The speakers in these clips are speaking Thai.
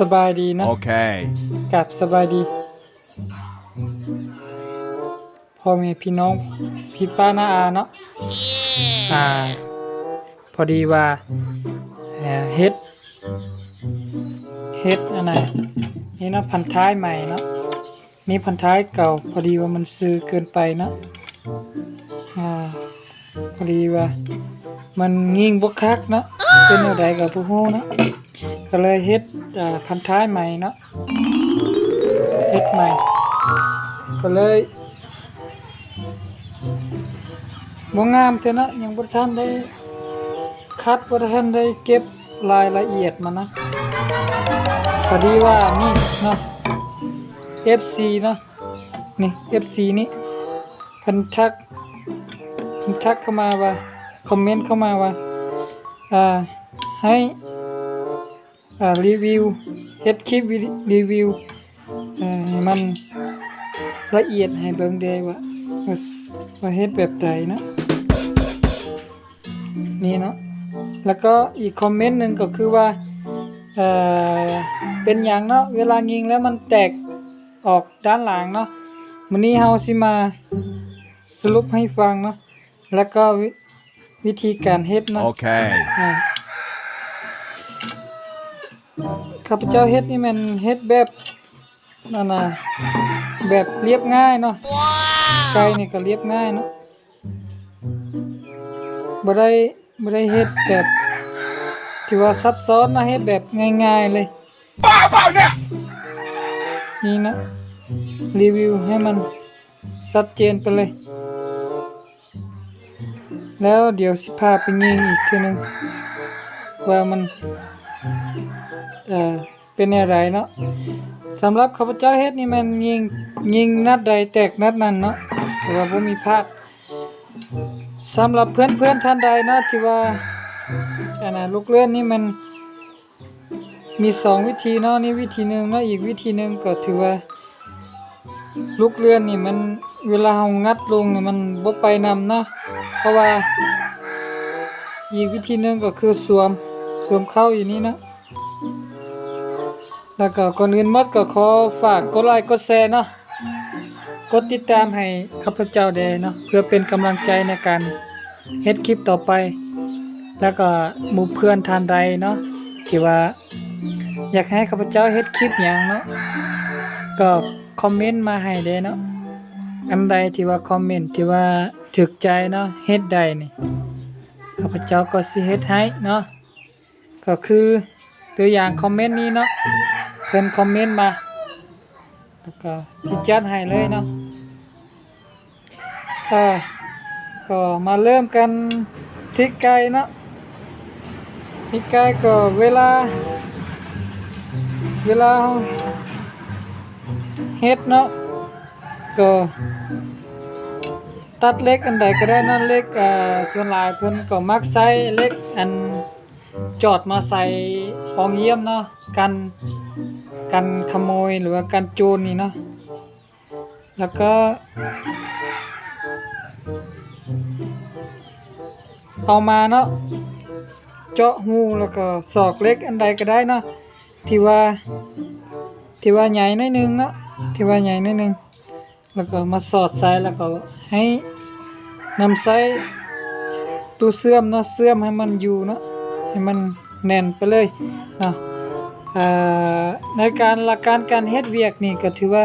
สบายดีเนาะ Okay. กับสบายดีพ่อแม่พี่น้องพี่ป้าน้าอาเนาะอ่า พอดีว่าเอ่อเฮ็ดเฮ็ดอันไหนนี่เนาะพันท้ายใหม่เนาะนี่พันท้ายเก่า พอดีว่ามันซื้อเกินไปเนาะอ่าพอดีว่า มันงิ่งบกคักเนาะเป็นอะไรกับผู้ฮู้เนาะก็เลยเฮ็ดพันท้ายใหม่เนาะเฮ็ดใหม่ ก็เลยบ่งามเท่านะยังบ่ทันได้คัดบ่ทันได้เก็บรายละเอียดมานะพอดีว่านี่เนาะ FC เนาะนี่ FC นี่เพิ่นทักเพิ่นทักเข้ามาว่า คอมเมนต์เข้ามาว่าให้รีวิวเฮ็ดคลิปวิดีรีวิวให้มันละเอียดให้เบิ่งได้ว่าว่าเฮ็ดแบบใดนะนี่เนาะแล้วก็อีกคอมเมนต์หนึ่งก็คือว่าเเป็นอย่างเนาะเวลายิงแล้วมันแตกออกด้านหลังเนาะมื้อนี้เฮาสิมาสรุปให้ฟังเนาะแล้วก็ วิวิธีการเฮ็ดเนาะ Okay. อ่าข้าพเจ้าเฮ็ดนี่มันเฮ็ดแบบนั่นน่ะแบบเรียบง่ายเนาะไก่นี่ก็เรียบง่ายเนาะบ่ได้บ่ได้เฮ็ดแบบที่ว่าซับซ้อนนะเฮ็ดแบบง่ายๆเลยบ้าเปล่าเนี่ยนี่นะรีวิวให้มันชัดเจนไปเลย แล้วเดี๋ยวสิพาไปยิงอีกทีนึงว่ามันเอ่อเป็นอะไรเนาะสำหรับข้าพเจ้าเฮ็ดนี่มันยิงยิงนัดใดแตกนัดนั้นเนาะแต่ว่าบ่มีพลาดสำหรับเพื่อนๆท่านใดเนาะที่ว่าอันน่ะลูกเลื่อนนี่มันมีสองวิธีเนาะนี่วิธีหนึ่งเนาะอีกวิธีหนึ่งก็ถือว่าลูกเลื่อนนี่มัน เวลาเฮางัดลงเนี่ยมันบ่ไปนำเนาะเพราะว่าอีกวิธีหนึ่งก็คือสวมสวมเข้าอยู่นี่นะแล้วก็ก่อนอื่นหมดก็ขอฝากกดไลค์กดแชร์เนาะกดติดตามให้ข้าพเจ้าได้เนาะเพื่อเป็นกำลังใจในการเฮ็ดคลิปต่อไป แล้วก็หมู่เพื่อนทานใดเนาะที่ว่า อยากให้ข้าพเจ้าเฮ็ดคลิปหยังเนาะก็คอมเมนต์มาให้เด้เนาะ อันใดที่ว่าคอมเมนต์ที่ว่าถึกใจเนาะเฮ็ดได้นี่ข้าพเจ้าก็สิเฮ็ดให้เนาะก็คือตัวอย่างคอมเมนต์นี้เนาะเพิ่นคอมเมนต์มาแล้วก็สิจัดให้เลยเนาะเออก็มาเริ่มกันที่ไก่เนาะที่ไก่ก็เวลา เวลาเฮ็ดเนาะ ก็ตัดเล็กอันใดก็ได้นั่นเล็กอ่าส่วนหลายเพิ่นก็มักใส่เล็กอันจอดมาใส่ปองเยี่ยมเนาะกันกันขโมยหรือว่ากันโจรนี่เนาะแล้วก็เอามาเนาะเจาะหูแล้วก็สอกเล็กอันใดก็ได้เนาะที่ว่าที่ว่าใหญ่หน้อยนึงเนาะที่ว่าใหญ่หน้อยนึง แล้วก็มาสอดใส่แล้วก็ให้นำใส่ตู้เสื่อมเนาะเสื่อมให้มันอยู่เนาะให้มันแน่นไปเลยเนาะในการหลักการการเฮ็ดเวียกนี่ก็ถือว่า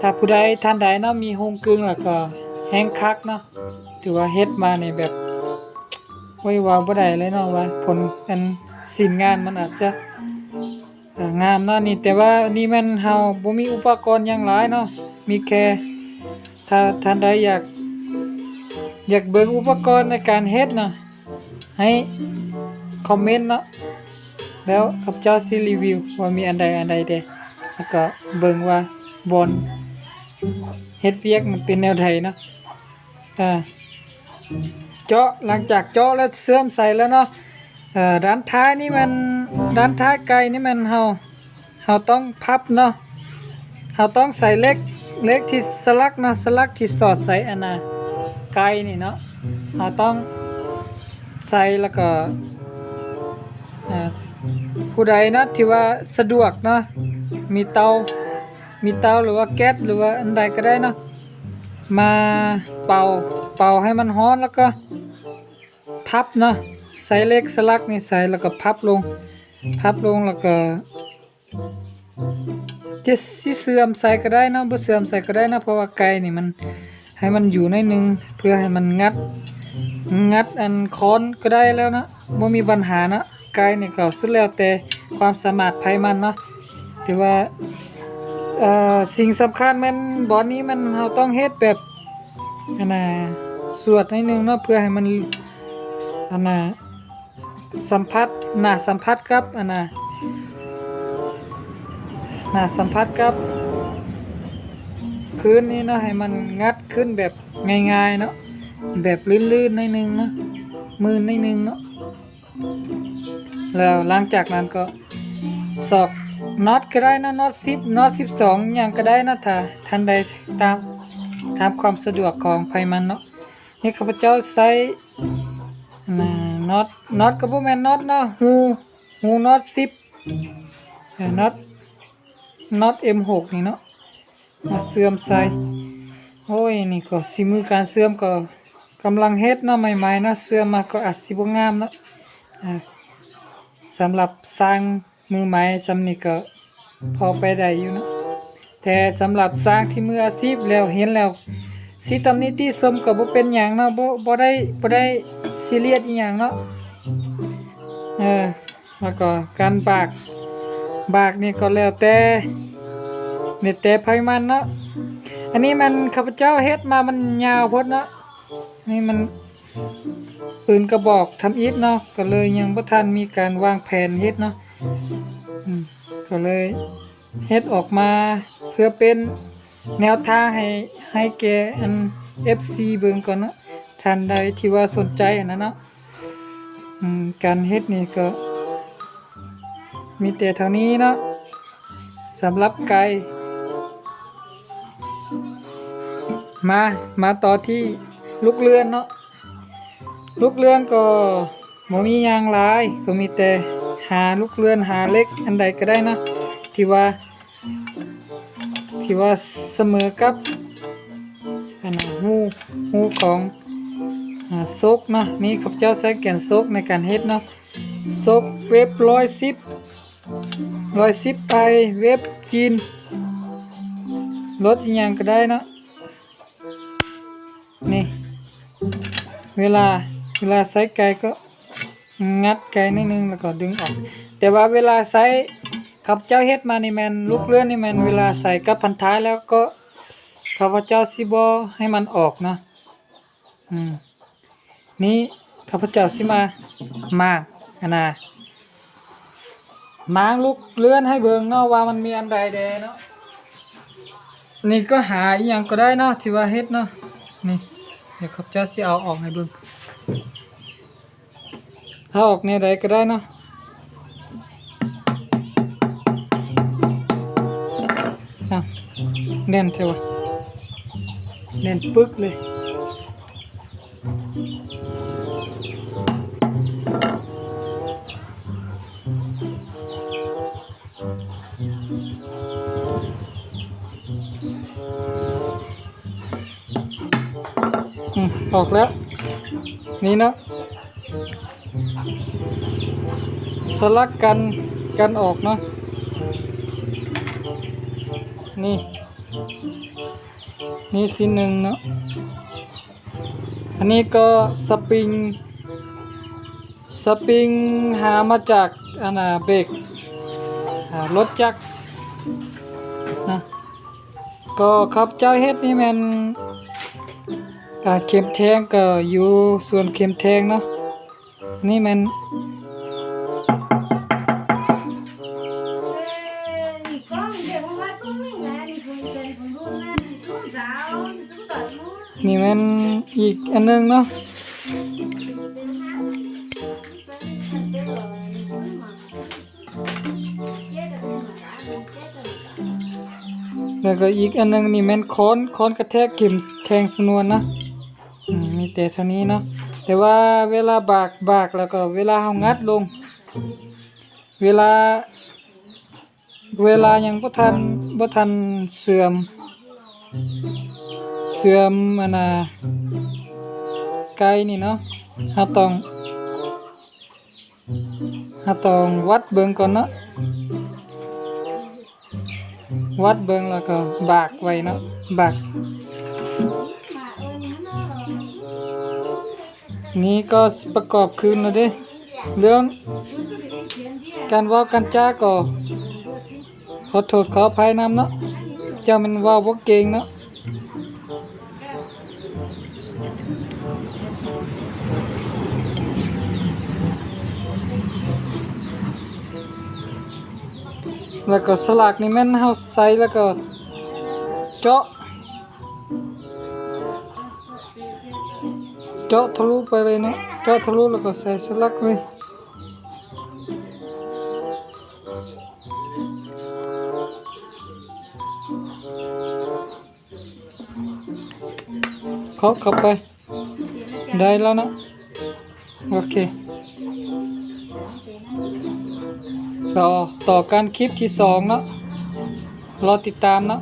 ถ้าผู้ใดท่านใดเนาะมีโฮงกึ่งแล้วก็แห้งคักเนาะถือว่าเฮ็ดมาในแบบไว้วาวบ่ได้เลยเนาะว่าผลอันสินงานมันอาจจะ งามเนาะนี่แต่ว่านี่มันเฮาบ่มีอุปกรณ์หยังหลายเนาะมีแค่ถ้าท่านใดอยากอยากเบิ่งอุปกรณ์ในการเฮ็ดเนาะให้คอมเมนต์เนาะแล้วข้าพเจ้าสิรีวิวว่ามีอันใดอันใดเด้แล้วก็เบิ่งว่าบอนเฮ็ดเวียกมันเป็นแนวใดเนาะอ่าเจาะหลังจากเจาะแล้วเสื่อมใส่แล้วเนาะ เอ่อด้านท้ายนี่มันด้านท้ายไก่นี่มันเฮาเฮาต้องพับเนาะเฮาต้องใส่เล็กเล็กที่สลักนะสลักที่สอดใส่อันน่ะไก่นี่เนาะเฮาต้องใส่แล้วก็เอ่อผู้ใดนะที่ว่าสะดวกเนาะมีเตามีเตาหรือว่าแก๊สหรือว่าอันใดก็ได้เนาะมาเป่าเป่าให้มันร้อนแล้วก็พับเนาะ ใส่เล็กสลักนี่ใส่แล้วก็พับลง พับลงแล้วก็จะสิเสื่อมใส่ก็ได้นะบ่เสื่อมใส่ก็ได้นะเพราะว่าไก่นี่มันให้มันอยู่ในหนึงเพื่อให้มันงัด งัดอันค้อนก็ได้แล้วนะบ่มีปัญหานะไก่นี่ก็สุดแล้วแต่ความสามารถไผมันเนาะแต่ว่าสิ่งสำคัญม่นบ่อนนี้มันเราต้องเฮ็ดแบบอันน่ะสวดนิดนึงเนาะเพื่อให้มัน อันน่ะสัมผัสหน้าสัมผัสกับอันน่ะหน้าสัมผัสกับ พื้นนี่เนาะให้มันงัดขึ้นแบบง่ายๆเนาะแบบลื่นๆนิดนึงนะมือนิดนึงเนาะแล้วหลังจากนั้นก็สอกน็อตก็ได้นะน็อตสิบน็อตสิบสองอย่างก็ได้นะถ้าท่านใดตามตามความสะดวกของไผมันเนาะนี่ข้าพเจ้าใส่ น่ะน็อตน็อตก็บ่แม่นน็อตเนาะหูหูน็อตสิบเออน็อตน็อต M6 นี่เนาะมาเสื่อมใส่โอ้ยนี่ก็สิมือการเสื่อมก็กำลังเฮ็ดเนาะใหม่ๆเนาะเสื่อมมาก็อาจสิบ่งามเนาะอ่าสำหรับสร้างมือใหม่ซำนี้ก็พอไปได้อยู่เนาะแต่สำหรับสร้างที่มืออาชีพแล้วเห็นแล้วสิตำหนิติชมก็บ่เป็นหยังเนาะบ่บ่ได้บ่ได้ ซีเรียสอีหยังเนาะเออแล้วก็การบากบากนี่ก็แล้วแต่นี่แต่ไผมันเนาะอันนี้มันข้าพเจ้าเฮ็ดมามันยาวพดเนาะนี่มันปืนกระบอกทำอิฐเนาะก็เลยยังบ่ทันมีการวางแผนเฮ็ดเนาะก็เลยเฮ็ดออกมาเพื่อเป็นแนวทางให้ให้แกอัน FC เบิ่งก่อนเนาะ ท่านใดที่ว่าสนใจอันนั้นเนาะการเฮ็ดนี่ก็ มีแต่เท่านี้เนาะสำหรับไก่มามาต่อที่ลูกเรือนเนาะลูกเรือนก็บ่มียางลายก็มีแต่หาลูกเรือนหาเล็กอันใดก็ได้นะที่ว่า ที่ว่าเสมอกับอันน่ะหูหูของ ซกเนาะนี่ข้าพเจ้าใช้แกนซกในการเฮ็ดเนาะซกเว็บร้อยสิบร้อยสิบไปเว็บจีนรถอีหยังก็ได้เนาะนี่เวลาเวลาใส่ไก่ก็งัดไก่นิดนึงแล้วก็ดึงออก แต่ว่าเวลาใส่ขับเจ้าเฮ็ดมานี่แมนลูกเลื่อนนี่แมนเวลาใส่กับพันท้ายแล้วก็ข้าพเจ้าสิบอให้มันออกนะอืม นี่ข้าพเจ้าสิมามาอันน่ะมางลูกเลื่อนให้เบิงเนาะว่ามันมีอันใดแดเนาะนี่ก็หาอีหยังก็ได้เนาะที่ว่าเฮ็ดเนาะนี่เดี๋ยวครับจะสิเอาออกให้เบิงถ้าออกเนี่ยใดก็ได้เนาะอะแน่นเท่าวะแน่นปึกเลย ออกแล้ว นี่เนาะสลักกันกันออกเนาะนี่ นี่สิหนึ่งเนาะอันนี้ก็สปริง สปริงหามาจากอันน่ะเบรกรถจักรนะก็ครับเจ้าเฮ็ดนี่มัน่าเข็มแทงก็อยู่ส่วนเข็มแทงเนาะนี่มันนี่มันอีกอันนึงเนาะแล้วก็อีกอันนึงนี่มันค้อนค้อนกระแทกเข็มแทงสนวนนะ แต่เท่านี้เนาะแต่ว่าเวลาบากบากแล้วก็เวลาเฮางัดลง เวลา เวลายังบ่ทันบ่ทันเสื่อม เสื่อมอันน่ะไกลนี่เนาะเฮาต้องเฮาต้องวัดเบิ่งก่อนเนาะวัดเบิ่งแล้วก็บากไว้เนาะบาก นี่ก็ประกอบคืนแล้วเด้เรื่องการว่ากันจ้าก็ขอโทษขออภัยนำเนาะเจ้ามันว่าบ่เก่งเนาะแล้วก็สลากนี่แม่นเฮาใส่แล้วก็เจาะ เจาะทะลุไปเลยนะเจาะทะลุแล้วก็ใส่สลักเลยเคาะเข้าไป ได้แล้วนะ โอเค ต่อ ต่อการคลิปที่สองเนาะรอติดตามเนาะ